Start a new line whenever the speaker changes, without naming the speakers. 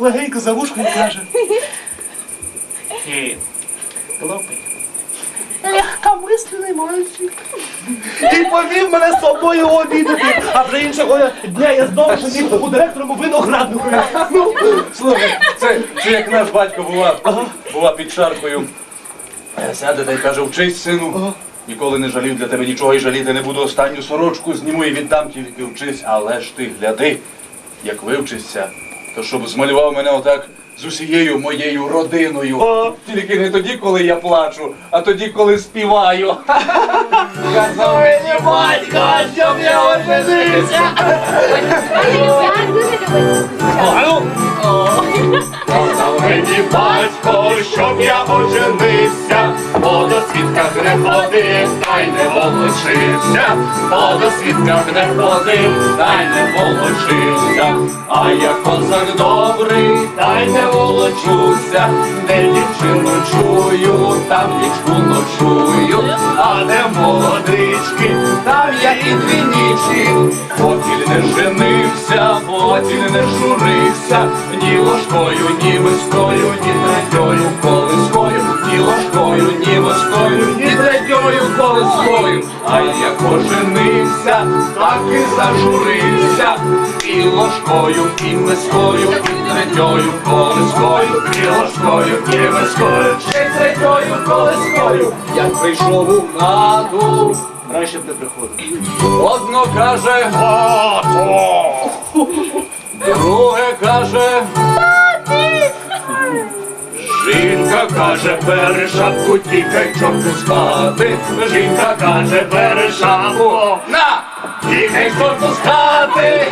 легенько за вушко і каже. Ні, хлопець. Легкомислений мальчик. І повів мене з собою обідати. А вже іншого дня я знову сидів у директорому винограднику. Ну,
Слухай, це, це як наш батько бува, бува під шаркою. Е, Сяде та й каже, вчись, сину. Ніколи не жалів для тебе нічого і жаліти не буду. Останню сорочку зніму і віддам тільки вчись, але ж ти гляди, як вивчишся, то щоб змалював мене отак з усією моєю родиною.
О.
Тільки не тоді, коли я плачу, а тоді, коли співаю. Казав мені батько, щоб я оженився.
Сказав мені батько, щоб я оженився, ходив, не волочився, по досвідках не ходив, та й не волочився, а я козак добрий, та й не волочуся, де дівчину чую, там нічку ночую, а де молодички, там я і дві нічі, потіль не женився, потіль не журився, ні ложкою, ні мискою, ні третьою колискою, ні ложкою, ні колискою. А як оженився, так і зажурився, і ложкою, і мискою, і третьою колискою, і ложкою, і мискою, ще третьою колискою. Як прийшов у хату,
краще б не приходив.
одно каже, друге каже.
Жінка каже, бери шапку, тікай чорту спати. Жінка каже, бери шапку,
На!
тікай чорту з хати.